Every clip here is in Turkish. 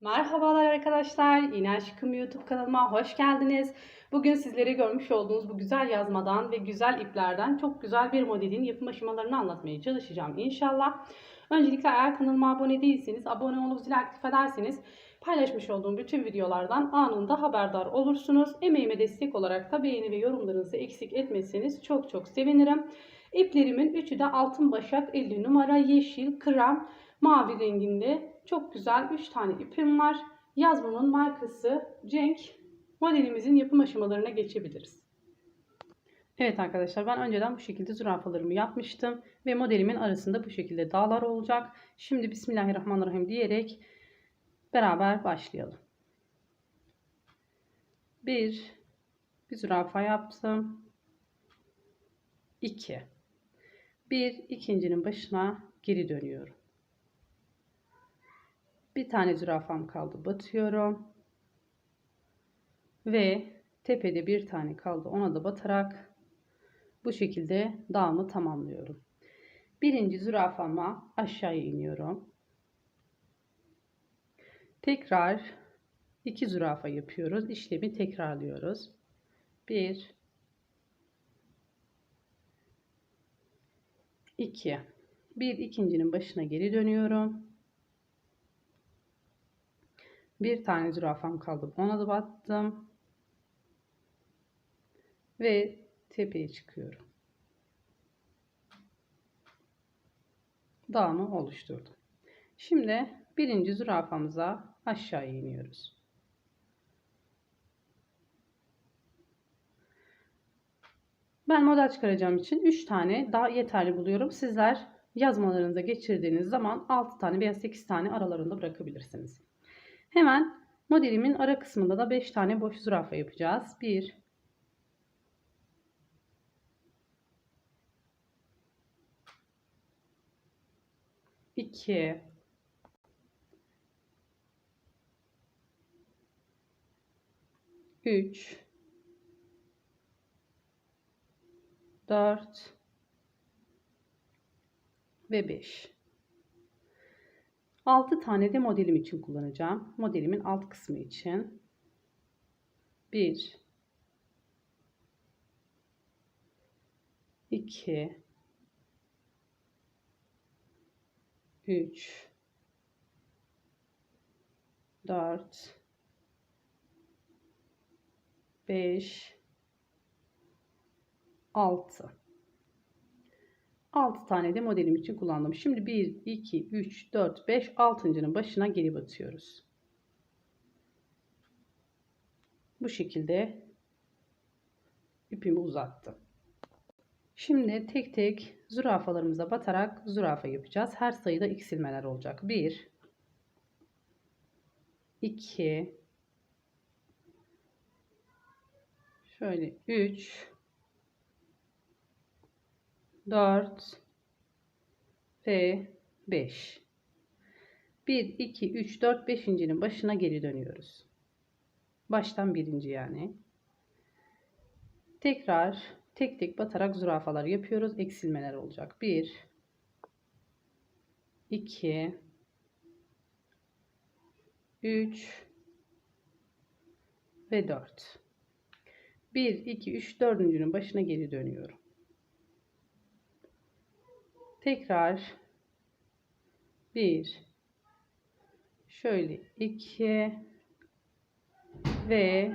Merhabalar arkadaşlar. Yine Aşkım YouTube kanalıma hoş geldiniz. Bugün sizlere görmüş olduğunuz bu güzel yazmadan ve güzel iplerden çok güzel bir modelin yapım aşamalarını anlatmaya çalışacağım inşallah. Öncelikle eğer kanalıma abone değilseniz abone olup zil aktif ederseniz paylaşmış olduğum bütün videolardan anında haberdar olursunuz. Emeğime destek olarak da beğeni ve yorumlarınızı eksik etmezseniz çok çok sevinirim. İplerimin üçü de altın başak 50 numara yeşil, krem, mavi renginde çok güzel 3 tane ipim var. Yazmanın markası Cenk. Modelimizin yapım aşamalarına geçebiliriz. Evet arkadaşlar ben önceden bu şekilde zürafalarımı yapmıştım. Ve modelimin arasında bu şekilde dağlar olacak. Şimdi Bismillahirrahmanirrahim diyerek beraber başlayalım. Bir, bir zürafa yaptım. 2. Bir ikincinin başına geri dönüyorum. Bir tane zürafam kaldı. Batıyorum. Ve tepede bir tane kaldı. Ona da batarak bu şekilde dağımı tamamlıyorum. Birinci zürafama aşağıya iniyorum. Tekrar iki zürafa yapıyoruz. İşlemi tekrarlıyoruz. Bir, iki. Bir ikincinin başına geri dönüyorum. Bir tane zürafam kaldı. Ona da battım. Ve tepeye çıkıyorum. Dağımı oluşturdum. Şimdi birinci zürafamıza aşağı iniyoruz. Ben model çıkaracağım için 3 tane daha yeterli buluyorum. Sizler yazmalarınıza geçirdiğiniz zaman 6 tane veya 8 tane aralarında bırakabilirsiniz. Hemen modelimin ara kısmında da 5 tane boş zürafa yapacağız. 1 2 3 4 ve 5 6 tane de modelim için kullanacağım. Modelimin alt kısmı için. 1 2 3 4 5 6 6 tane de modelim için kullandım. Şimdi 1, 2, 3, 4, 5, 6.'nın başına geri batıyoruz. Bu şekilde ipimi uzattım. Şimdi tek tek zürafalarımıza batarak zürafa yapacağız. Her sayıda eksilmeler olacak. 1 2 şöyle 3 4 ve 5. 1, 2, 3, 4, 5.'nin başına geri dönüyoruz. Baştan birinci yani. Tekrar tek tek batarak zürafalar yapıyoruz. Eksilmeler olacak. 1 2 3 ve 4. 1, 2, 3, 4.'nün başına geri dönüyorum. Tekrar 1 şöyle 2 ve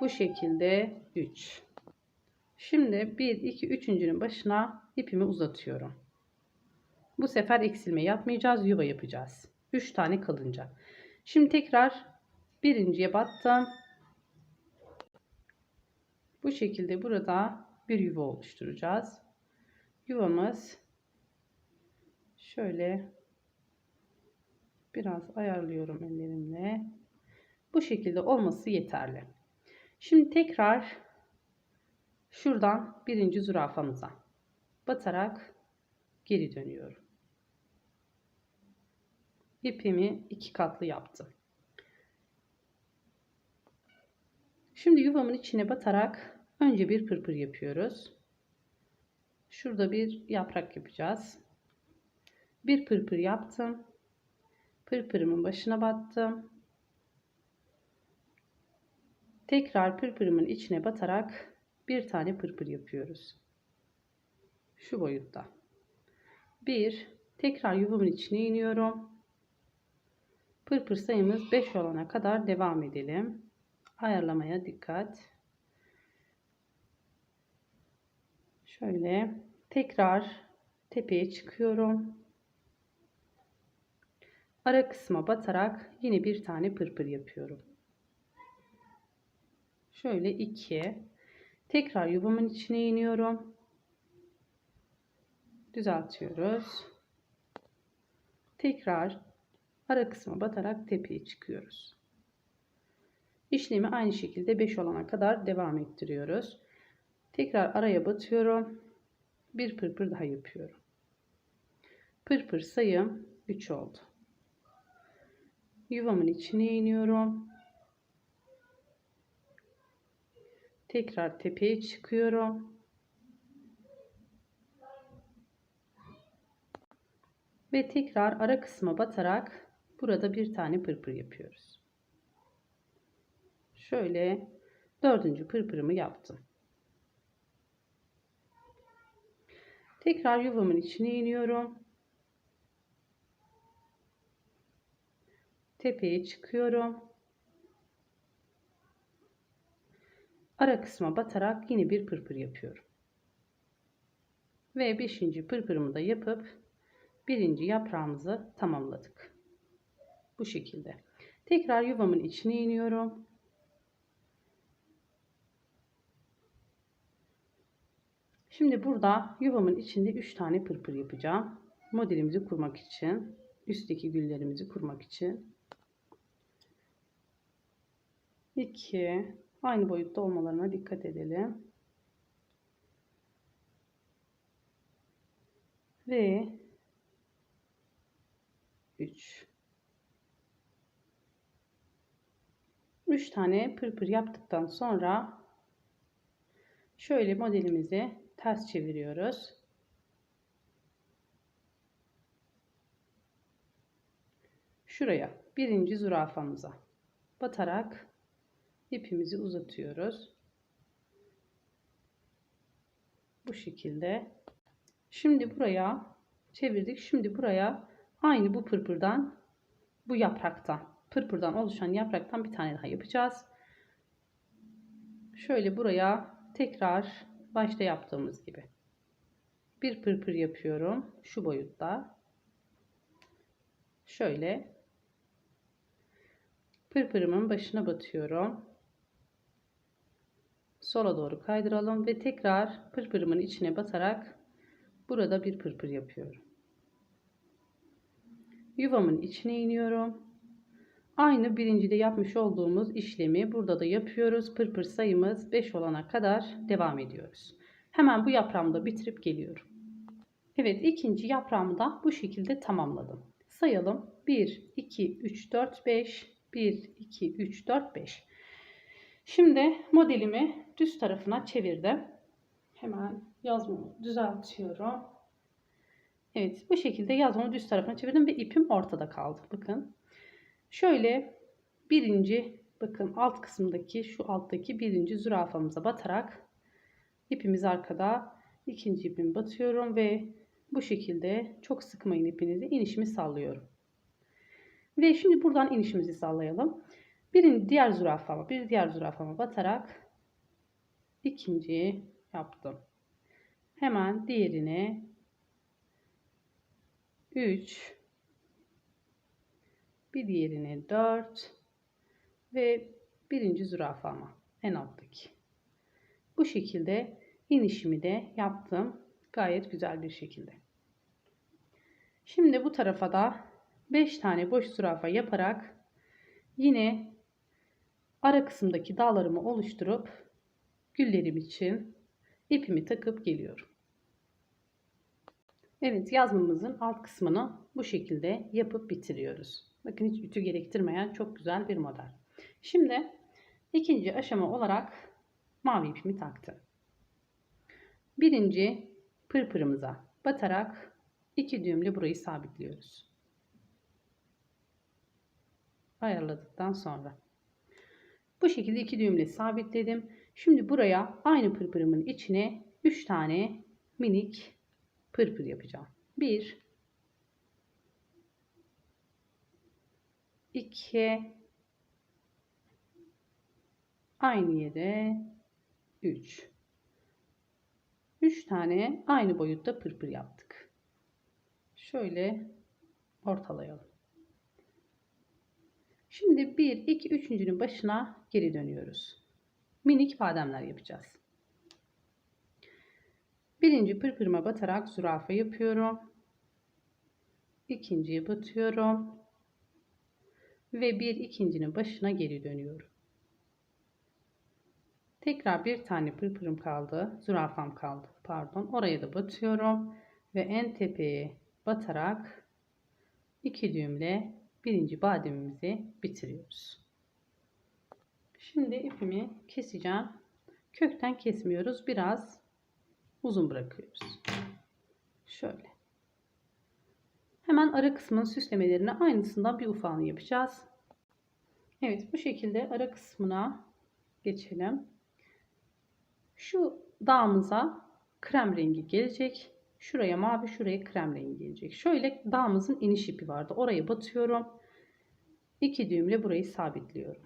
bu şekilde 3. Şimdi 1 2 3.'nün başına ipimi uzatıyorum. Bu sefer eksilme yapmayacağız, yuva yapacağız. 3 tane kalınca. Şimdi tekrar birinciye battım. Bu şekilde burada bir yuva oluşturacağız. Yuvamız şöyle biraz ayarlıyorum ellerimle. Bu şekilde olması yeterli. Şimdi tekrar şuradan birinci zürafamıza batarak geri dönüyorum. İpimi iki katlı yaptım. Şimdi yuvamın içine batarak önce bir pırpır yapıyoruz. Şurada bir yaprak yapacağız. Bir pırpır yaptım. Pırpırımın başına battım. Tekrar pırpırımın içine batarak bir tane pırpır yapıyoruz. Şu boyutta. Bir, tekrar yuvamın içine iniyorum. Pırpır sayımız 5 olana kadar devam edelim. Ayarlamaya dikkat. Şöyle tekrar tepeye çıkıyorum. Ara kısma batarak yine bir tane pırpır yapıyorum. Şöyle 2. Tekrar yuvamın içine iniyorum. Düzeltiyoruz. Tekrar ara kısma batarak tepeye çıkıyoruz. İşlemi aynı şekilde 5 olana kadar devam ettiriyoruz. Tekrar araya batıyorum. Bir pırpır daha yapıyorum. Pırpır sayım 3 oldu. Yuvamın içine iniyorum. Tekrar tepeye çıkıyorum. Ve tekrar ara kısma batarak burada bir tane pırpır yapıyoruz. Şöyle dördüncü pırpırımı yaptım. Tekrar yuvamın içine iniyorum. Tepeye çıkıyorum. Ara kısma batarak yine bir pırpır yapıyorum. Ve beşinci pırpırımı da yapıp birinci yaprağımızı tamamladık. Bu şekilde. Tekrar yuvamın içine iniyorum. Şimdi burada yuvamın içinde 3 tane pırpır yapacağım. Modelimizi kurmak için, üstteki güllerimizi kurmak için. 2 aynı boyutta olmalarına dikkat edelim. Ve 3 3 tane pırpır yaptıktan sonra şöyle modelimizi ters çeviriyoruz. Şuraya birinci zürafamıza batarak ipimizi uzatıyoruz. Bu şekilde. Şimdi buraya çevirdik. Şimdi buraya aynı bu pırpırdan bu yapraktan pırpırdan oluşan yapraktan bir tane daha yapacağız. Şöyle buraya tekrar başta yaptığımız gibi bir pırpır yapıyorum şu boyutta. Şöyle pırpırımın başına batıyorum. Sola doğru kaydıralım ve tekrar pırpırımın içine batarak burada bir pırpır yapıyorum. Yuvamın içine iniyorum. Aynı birincide yapmış olduğumuz işlemi burada da yapıyoruz. Pırpır sayımız 5 olana kadar devam ediyoruz. Hemen bu yaprağımı da bitirip geliyorum. Evet ikinci yaprağımı da bu şekilde tamamladım. Sayalım. 1, 2, 3, 4, 5. 1, 2, 3, 4, 5. Şimdi modelimi düz tarafına çevirdim. Hemen yazmamı düzeltiyorum. Evet bu şekilde yazmamı düz tarafına çevirdim ve ipim ortada kaldı. Bakın. Şöyle birinci bakın alt kısımdaki şu alttaki birinci zürafamıza batarak ipimiz arkada ikinci ipimi batıyorum ve bu şekilde çok sıkmayın ipinizi inişimi sallıyorum. Ve şimdi buradan inişimizi sallayalım. Birinci diğer zürafama bir diğer zürafama batarak ikinci yaptım. Hemen diğerine 3 bir diğerine 4 ve birinci zürafama en alttaki. Bu şekilde inişimi de yaptım. Gayet güzel bir şekilde. Şimdi bu tarafa da 5 tane boş zürafa yaparak yine ara kısımdaki dağlarımı oluşturup güllerim için ipimi takıp geliyorum. Evet yazmamızın alt kısmını bu şekilde yapıp bitiriyoruz. Bakın hiç ütü gerektirmeyen çok güzel bir model. Şimdi ikinci aşama olarak mavi ipimi taktım. Birinci pırpırımıza batarak iki düğümle burayı sabitliyoruz. Ayarladıktan sonra. Bu şekilde iki düğümle sabitledim. Şimdi buraya aynı pırpırımın içine 3 tane minik pırpır yapacağım. 1 2 aynı yere 3 3 tane aynı boyutta pırpır yaptık. Şöyle ortalayalım. Şimdi 1 2 3.'ünün başına geri dönüyoruz. Minik bademler yapacağız. Birinci pırpırıma batarak zürafa yapıyorum. İkinciye batıyorum. Ve bir ikincinin başına geri dönüyorum. Tekrar bir tane pırpırım kaldı. Zürafam kaldı. Pardon. Oraya da batıyorum. Ve en tepeye batarak iki düğümle birinci bademimizi bitiriyoruz. Şimdi ipimi keseceğim. Kökten kesmiyoruz. Biraz uzun bırakıyoruz. Şöyle. Hemen ara kısmının süslemelerini aynısından bir ufağını yapacağız. Evet bu şekilde ara kısmına geçelim. Şu dağımıza krem rengi gelecek. Şuraya mavi, şuraya krem rengi gelecek. Şöyle dağımızın iniş ipi vardı. Oraya batıyorum. İki düğümle burayı sabitliyorum.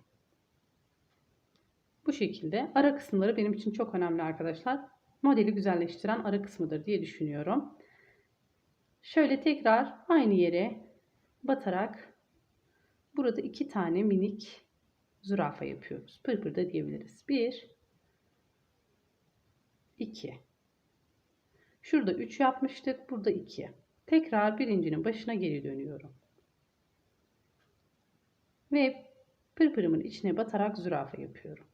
Bu şekilde ara kısımları benim için çok önemli arkadaşlar. Modeli güzelleştiren ara kısmıdır diye düşünüyorum. Şöyle tekrar aynı yere batarak burada iki tane minik zürafa yapıyoruz. Pırpır da diyebiliriz. Bir, iki. Şurada 3 yapmıştık. Burada 2. Tekrar birincinin başına geri dönüyorum. Ve pırpırımın içine batarak zürafa yapıyorum.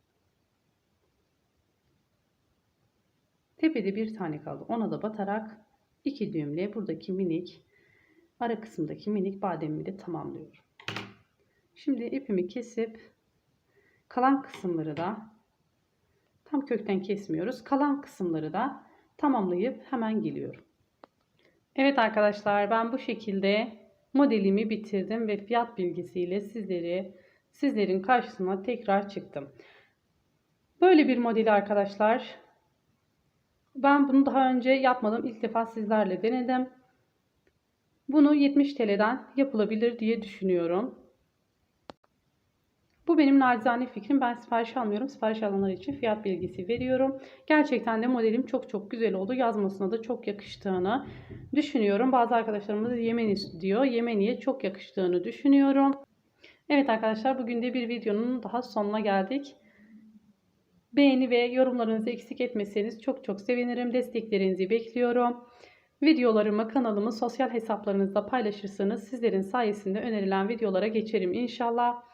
Tepede bir tane kaldı. Ona da batarak iki düğümle buradaki minik ara kısımdaki minik bademimi de tamamlıyorum. Şimdi ipimi kesip kalan kısımları da tam kökten kesmiyoruz. Kalan kısımları da tamamlayıp hemen geliyorum. Evet arkadaşlar ben bu şekilde modelimi bitirdim ve fiyat bilgisiyle sizleri sizlerin karşısına tekrar çıktım. Böyle bir modeli arkadaşlar ben bunu daha önce yapmadım. İlk defa sizlerle denedim. Bunu 70 TL'den yapılabilir diye düşünüyorum. Bu benim nacizane fikrim. Ben sipariş almıyorum. Sipariş alanlar için fiyat bilgisi veriyorum. Gerçekten de modelim çok çok güzel oldu. Yazmasına da çok yakıştığını düşünüyorum. Bazı arkadaşlarımız Yemeni diyor. Yemeni'ye çok yakıştığını düşünüyorum. Evet arkadaşlar bugün de bir videonun daha sonuna geldik. Beğeni ve yorumlarınızı eksik etmeseniz çok çok sevinirim. Desteklerinizi bekliyorum. Videolarımı kanalımı sosyal hesaplarınızda paylaşırsanız sizlerin sayesinde önerilen videolara geçerim inşallah.